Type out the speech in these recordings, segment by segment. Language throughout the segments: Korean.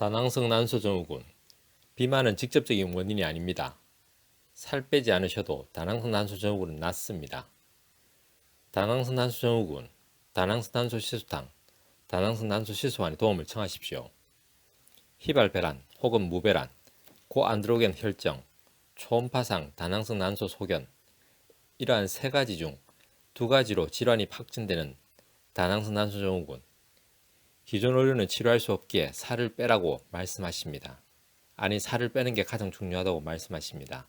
다낭성 난소 증후군 비만은 직접적인 원인이 아닙니다. 살 빼지 않으셔도 다낭성 난소 증후군은 낫습니다. 다낭성 난소 증후군, 다낭성 난소 시수탕, 다낭성 난소 시수환의 도움을 청하십시오. 희발배란 혹은 무배란, 고안드로겐 혈정, 초음파상 다낭성 난소 소견 이러한 세 가지 중 두 가지로 질환이 확진되는 다낭성 난소 증후군 기존 의료는 치료할 수 없기에 살을 빼라고 말씀하십니다. 아니 살을 빼는 게 가장 중요하다고 말씀하십니다.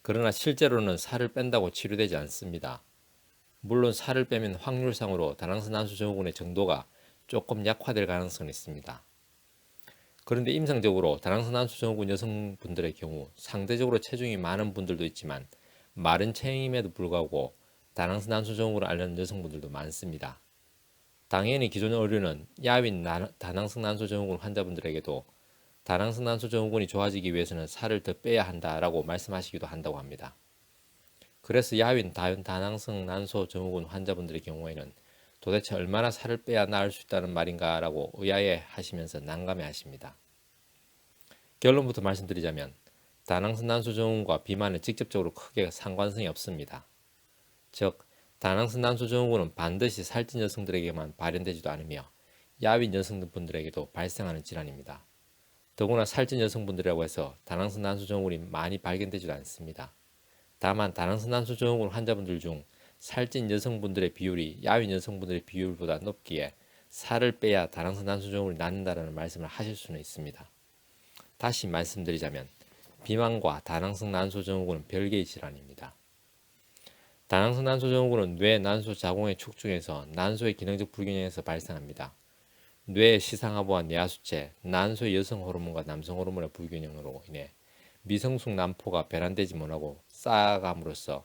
그러나 실제로는 살을 뺀다고 치료되지 않습니다. 물론 살을 빼면 확률상으로 다낭성 난소 증후군의 정도가 조금 약화될 가능성이 있습니다. 그런데 임상적으로 다낭성 난소 증후군 여성분들의 경우 상대적으로 체중이 많은 분들도 있지만 마른 체형임에도 불구하고 다낭성 난소 증후군을 앓는 여성분들도 많습니다. 당연히 기존 의료는 야윈 나- 다낭성 난소 증후군 환자분들에게도 다낭성 난소 증후군이 좋아지기 위해서는 살을 더 빼야 한다라고 말씀하시기도 한다고 합니다. 그래서 야윈 다- 다낭성 난소 증후군 환자분들의 경우에는 도대체 얼마나 살을 빼야 나을 수 있다는 말인가라고 의아해 하시면서 난감해 하십니다. 결론부터 말씀드리자면 다낭성 난소 증후군과 비만은 직접적으로 크게 상관성이 없습니다. 즉 다낭성 난소 증후군은 반드시 살찐 여성들에게만 발현되지도 않으며 야윈 여성분들에게도 발생하는 질환입니다. 더구나 살찐 여성분들이라고 해서 다낭성 난소 증후군이 많이 발견되지도 않습니다. 다만 다낭성 난소 증후군 환자분들 중 살찐 여성분들의 비율이 야윈 여성분들의 비율보다 높기에 살을 빼야 다낭성 난소 증후군이 낫는다라는 말씀을 하실 수는 있습니다. 다시 말씀드리자면 비만과 다낭성 난소 증후군은 별개의 질환입니다. 다낭성 난소 증후군은 뇌 난소 자궁의 축중에서 난소의 기능적 불균형에서 발생합니다. 뇌의 시상하부와 뇌하수체, 난소의 여성 호르몬과 남성 호르몬의 불균형으로 인해 미성숙 난포가 배란되지 못하고 쌓아감으로써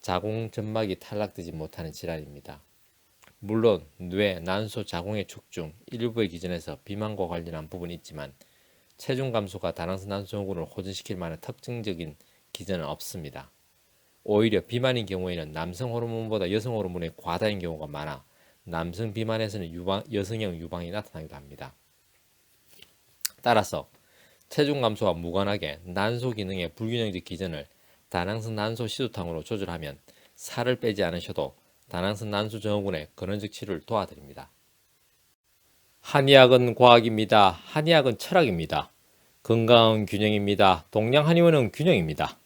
자궁 점막이 탈락되지 못하는 질환입니다. 물론 뇌, 난소, 자궁의 축중 일부의 기전에서 비만과 관련한 부분이 있지만 체중 감소가 다낭성 난소 증후군을 호전시킬 만한 특징적인 기전은 없습니다. 오히려 비만인 경우에는 남성 호르몬보다 여성 호르몬의 과다인 경우가 많아 남성 비만에서는 유방, 여성형 유방이 나타나기도 합니다. 따라서 체중 감소와 무관하게 난소 기능의 불균형적 기전을 다낭성 난소 시도탕으로 조절하면 살을 빼지 않으셔도 다낭성 난소 증후군의 근원적 치료를 도와드립니다. 한의학은 과학입니다. 한의학은 철학입니다. 건강은 균형입니다. 동양 한의원은 균형입니다.